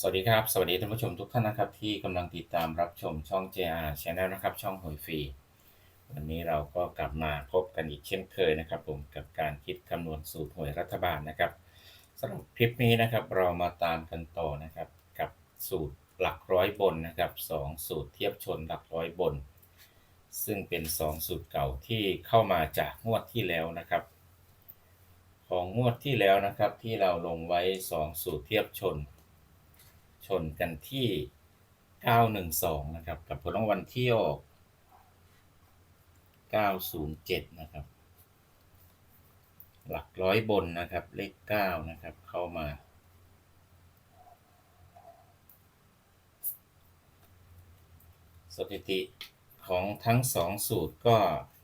สวัสดีครับ สวัสดีท่านผู้ชมทุกท่านนะครับที่กำลังติดตามรับชมช่อง JR Channel นะครับ ช่องหวยฟรีวันนี้เราก็กลับมาพบกันอีกเช่นเคยนะครับ ผมกับการคิดคำนวณสูตรหวยรัฐบาลนะครับสำหรับคลิปนี้นะครับเรามาตามกันต่อนะครับ กับสูตรหลักร้อยบนนะครับสองสูตรเทียบชนหลักร้อยบน ซึ่งเป็น 2 สูตรเก่าที่เข้ามาจากงวดที่แล้วนะครับ ของงวดที่แล้วนะครับที่เราลงไว้ 2 สูตรเทียบชน ชนกันที่ 912 นะครับ กับผลรางวัลที่ออก 907 นะครับ หลักร้อยบนนะครับ เลข 9 นะครับ เข้ามา สถิติของทั้ง 2 สูตรก็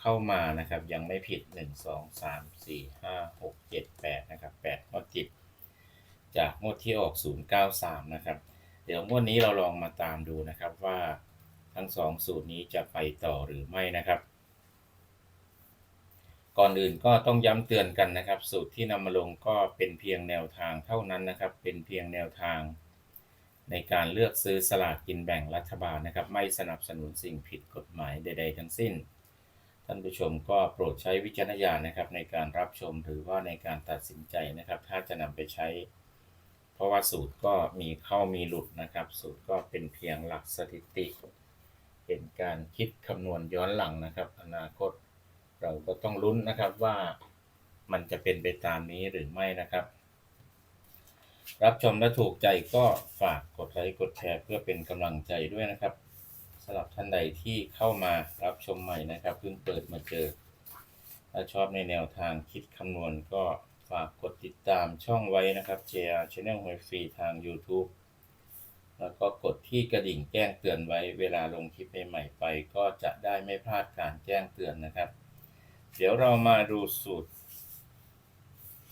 เข้ามานะครับ ยังไม่ผิด 1 2 3 4 5 6 7 8 นะครับ8งวดติด จากงวดที่ออก 093 นะครับ เดี๋ยวงวดนี้เราลองมาตามดูนะครับว่าทั้ง 2 สูตรนี้จะไปต่อหรือไม่นะครับ ก่อนอื่นก็ต้องย้ำเตือนกันนะครับ สูตรที่นำมาลงก็เป็นเพียงแนวทางเท่านั้นนะครับ เป็นเพียงแนวทาง ในการเลือกซื้อสลากกินแบ่งรัฐบาลนะครับ ไม่สนับสนุนสิ่งผิดกฎหมายใด ๆ ทั้งสิ้นท่านผู้ชมก็โปรดใช้วิจารณญาณนะครับในการรับชมหรือว่าในการตัดสินใจนะครับ ถ้าจะนำไปใช้ เพราะว่าสูตรก็มีเข้ามีหลุดนะครับ สูตรก็เป็นเพียงหลักสถิติ เป็นการคิดคำนวณย้อนหลังนะครับ อนาคตเราก็ต้องลุ้นนะครับว่ามันจะเป็นไปตามนี้หรือไม่นะครับ รับชมและถูกใจก็ฝากกดไลค์กดแชร์เพื่อเป็นกำลังใจด้วยนะครับสำหรับท่านใดที่เข้ามารับชมใหม่นะครับเพิ่งเปิดมาเจอ ถ้าชอบในแนวทางคิดคำนวณก็ ฝากกดติดตามช่องไว้นะครับ JR Channel หวยฟรีทาง YouTube แล้วก็กดที่กระดิ่งแจ้งเตือนไว้เวลาลงคลิปใหม่ๆไป ก็จะได้ไม่พลาดการแจ้งเตือนนะครับ เดี๋ยวเรามาดูสูตร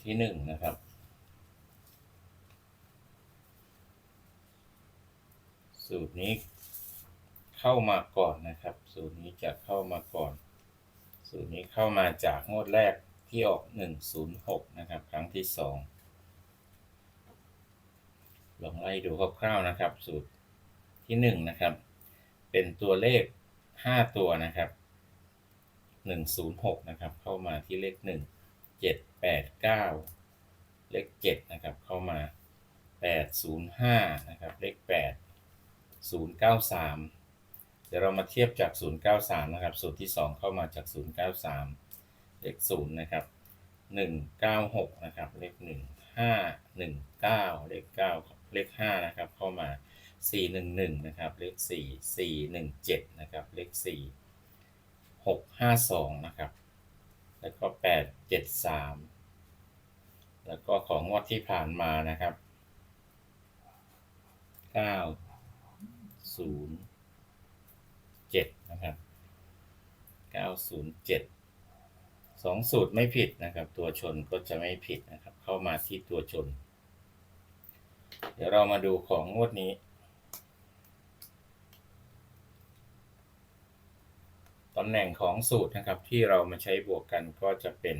ที่หนึ่งนะครับ สูตรนี้เข้ามาก่อนนะครับ สูตรนี้จะเข้ามาก่อน สูตรนี้เข้ามาจากงวดแรก ที่ออก 106 นะครับ ครั้งที่สองลองไล่ดูคร่าวๆนะครับ สูตรที่หนึ่งนะครับ เป็นตัวเลข 5 ตัวนะครับ 106 นะครับ เข้ามาที่เลข 1 7 8 9 เลข 7 นะครับ เข้ามา 805 นะครับ เลข 8 093 เดี๋ยวเรามาเทียบจาก 093 นะครับ สูตรที่ 2 เข้ามาจาก 093 เลข0นะครับ196นะครับ เลข1 519เลข9เลข5นะครับ เข้ามา411นะครับ เลข4 417นะครับ เลข4 652นะครับ แล้วก็873แล้วก็ของงวดที่ผ่านมานะครับ9 0 7นะครับ907 สองสูตรไม่ผิดนะครับ ตัวชนก็จะไม่ผิดนะครับ เข้ามาที่ตัวชน เดี๋ยวเรามาดูของงวดนี้ ตำแหน่งของสูตรนะครับที่เรามาใช้บวกกันก็จะเป็น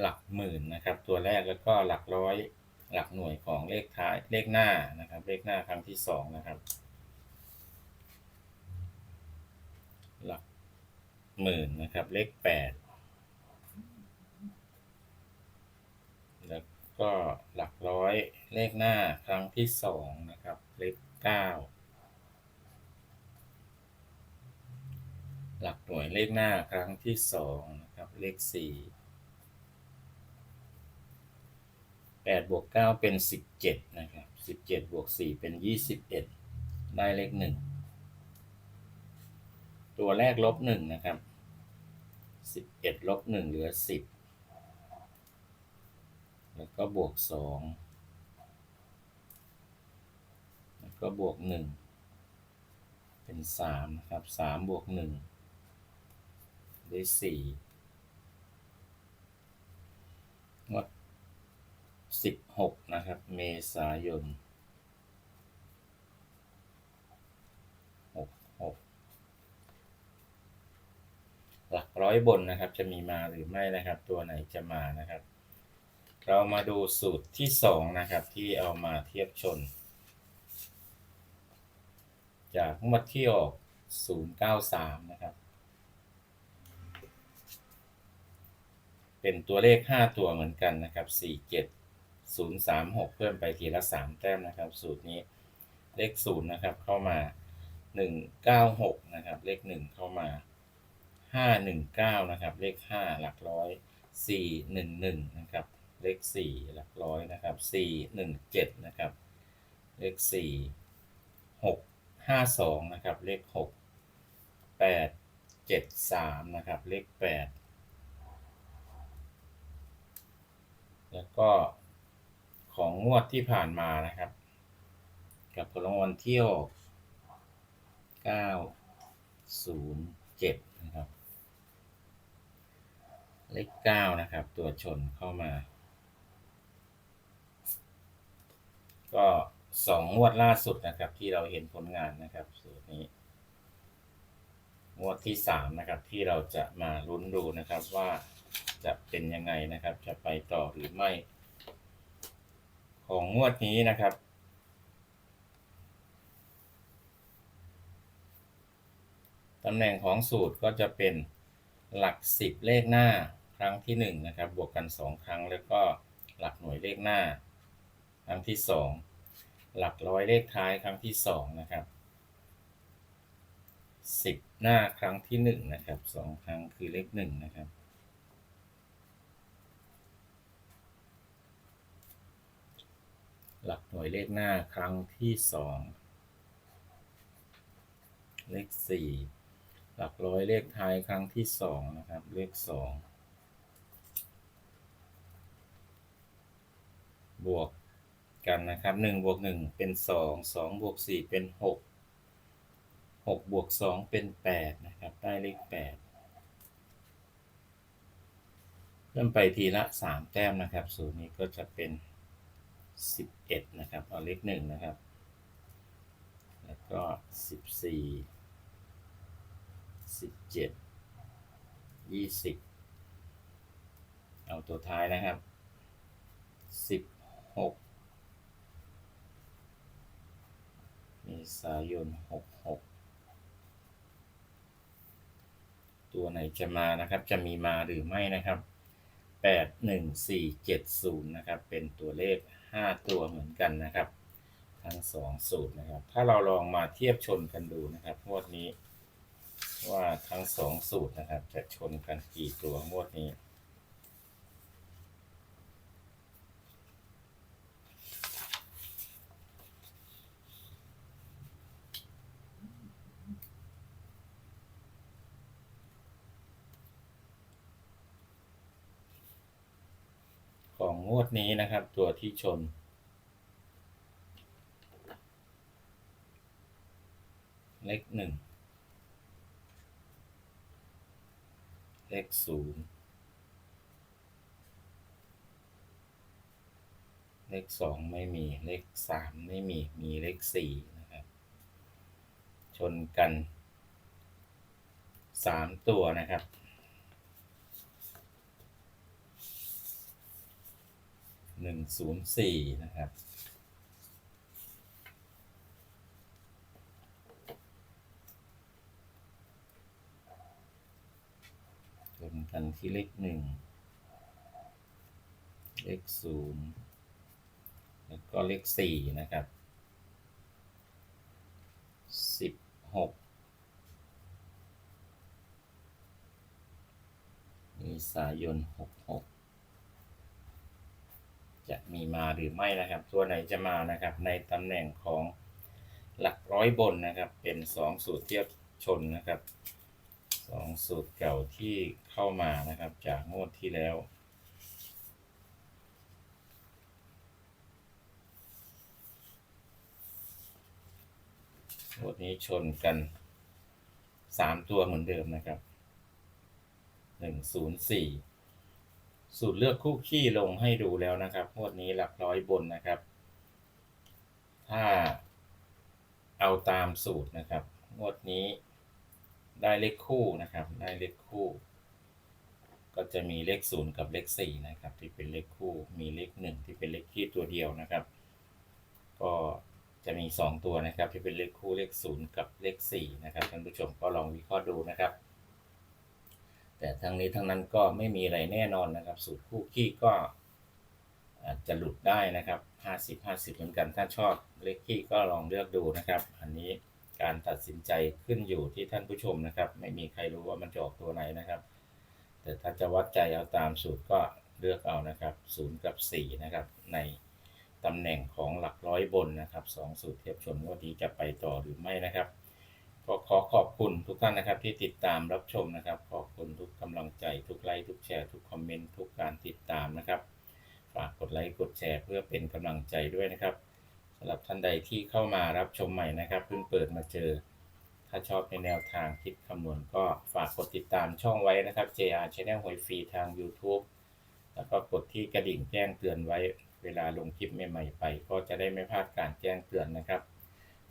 หลักหมื่นนะครับ ตัวแรกแล้วก็หลักร้อยหลักหน่วยของเลขท้ายเลขหน้านะครับ เลขหน้าครั้งที่สองนะครับ หลัก หมื่นนะครับ เลขแปดแล้วก็หลักร้อยเลขหน้าครั้งที่สองนะครับ เลขเก้าหลักหน่วยเลขหน้าครั้งที่สองนะครับ เลขสี่แปดบวกเก้าเป็นสิบเจ็ดนะครับสิบเจ็ดบวกสี่เป็นยี่สิบเอ็ดได้เลขหนึ่งตัวแรกลบหนึ่งนะครับ สิบเอ็ดลบหนึ่งเหลือสิบแล้วก็บวกสองแล้วก็บวกหนึ่งเป็นสามนะครับสามบวกหนึ่งได้สี่งวดสิบหกนะครับ เมษายนหกหก หลักร้ อยบนนะครับ จะมีมาหรือไม่นะครับ ตัวไหนจะมานะครับ เรามาดูสูตรที่สองนะครับ ที่เอามาเทียบชน จากงวดที่ออก 093 นะครับ เป็นตัวเลข 5 ตัวเหมือนกันนะครับ 47 036 เพิ่มไปทีละ 3 แต้มนะครับ สูตรนี้เลข 0 นะครับ เข้ามา 196 นะครับ เลข 1 เข้ามา ห้าหนึ่งเก้านะครับ เลขห้าหลักร้อยสี่หนึ่งหนึ่งนะครับ เลขสี่หลักร้อยนะครับสี่หนึ่งเจ็ดนะครับ เลขสี่หกห้าสองนะครับ เลขหกแปดเจ็ดสามนะครับ เลขแปดแล้วก็ของงวดที่ผ่านมานะครับ กับผลรางวัลเที่ยวเก้าศูนย์เจ็ด เลข9นะครับ ตัวชนเข้ามา ก็สองงวดล่าสุดนะครับ ที่เราเห็นผลงานนะครับสูตรนี้งวดที่3นะครับ ที่เราจะมาลุ้นดูนะครับว่าจะเป็นยังไงนะครับ จะไปต่อหรือไม่ ของงวดนี้นะครับตำแหน่งของสูตรก็จะเป็นหลัก 10 เลขหน้า รั้งที่ 1 นะครับ บวกกัน 2 ครั้ง แล้วก็หลักหน่วยเลขหน้า ครั้งที่ 2 หลักร้อยเลขท้ายครั้งที่ 2 นะครับ 10 หน้าครั้งที่ 1 นะครับ 2 ครั้งคือเลข1นะครับหลักหน่วยเลขหน้าครั้งที่สองเลขสี่หลักร้อยเลขท้ายครั้งที่สองนะครับ เลขสอง บวกกันนะครับหนึ่งบวกหนึ่งเป็นสองสองบวกสี่เป็นหกหกบวกสองเป็นแปดนะครับ ได้เลขแปดเริ่มไปทีละสามแต้มนะครับสูตรนี้ก็จะเป็นสิบเอ็ดนะครับ เอาเลขหนึ่งนะครับ แล้วก็สิบสี่สิบเจ็ดยี่สิบเอาตัวท้ายนะครับสิบ หกเมษายนหกหกตัวไหนจะมานะครับ จะมีมาหรือไม่นะครับแปดหนึ่งสี่เจ็ดศูนย์นะครับ เป็นตัวเลขห้าตัวเหมือนกันนะครับ ทั้งสองสูตรนะครับ ถ้าเราลองมาเทียบชนกันดูนะครับงวดนี้ ว่าทั้งสองสูตรนะครับ จะชนกันกี่ตัวงวดนี้ ของงวดนี้นะครับ ตัวที่ชน เลขหนึ่งเลขศูนย์เลขสองไม่มี เลขสามไม่มี มีเลขสี่นะครับ ชนกันสามตัวนะครับ หนึ่งศูนย์สี่นะครับชนกันที่เลขหนึ่งเลขศูนย์แล้วก็เลขสี่นะครับสิบหกมีสายนหกหก จะมีมาหรือไม่นะครับ ตัวไหนจะมานะครับ ในตำแหน่งของหลักร้อยบนนะครับ เป็นสองสูตรเทียบชนนะครับสองสูตรเก่าที่เข้ามานะครับ จากงวดที่แล้วงวดนี้ชนกันสามตัวเหมือนเดิมนะครับหนึ่งศูนย์ สูตรเลือกคู่ขี้ลงให้ดูแล้วนะครับงวดนี้หลักร้อยบนนะครับ ถ้าเอาตามสูตรนะครับงวดนี้ได้เลขคู่นะครับ ได้เลขคู่ ก็จะมีเลขศูนย์กับเลขสี่นะครับ ที่เป็นเลขคู่มีเลขหนึ่งที่เป็นเลขคี่ตัวเดียวนะครับ ก็จะมีสองตัวนะครับ ที่เป็นเลขคู่เลขศูนย์กับเลขสี่นะครับท่านผู้ชมก็ลองวิเคราะห์ดูนะครับ แต่ทั้งนี้ทั้งนั้นก็ไม่มีอะไรแน่นอนนะครับ สูตรคู่ขี้ก็อาจจะหลุดได้นะครับห้าสิบห้าสิบเหมือนกัน ถ้าชอบเลขขี้ก็ลองเลือกดูนะครับ อันนี้การตัดสินใจขึ้นอยู่ที่ท่านผู้ชมนะครับ ไม่มีใครรู้ว่ามันจะออกตัวไหนนะครับ แต่ถ้าจะวัดใจเอาตามสูตรก็เลือกเอานะครับศูนย์กับสี่นะครับ ในตำแหน่งของหลักร้อยบนนะครับสสูตรเทียบชนว่าดีจะไปต่อหรือไม่นะครับ ก็ขอขอบคุณทุกท่านนะครับที่ติดตามรับชมนะครับ ขอบคุณทุกกำลังใจ ทุกไลค์ทุกแชร์ทุกคอมเมนต์ทุกการติดตามนะครับ ฝากกดไลค์กดแชร์เพื่อเป็นกำลังใจด้วยนะครับสำหรับท่านใดที่เข้ามารับชมใหม่นะครับเพิ่งเปิดมาเจอ ถ้าชอบในแนวทางคิดคำนวณก็ฝากกดติดตามช่องไว้นะครับ JR Channel หวยฟรีทาง YouTube แล้วก็กดที่กระดิ่งแจ้งเตือนไว้ เวลาลงคลิปใหม่ๆไป ก็จะได้ไม่พลาดการแจ้งเตือนนะครับ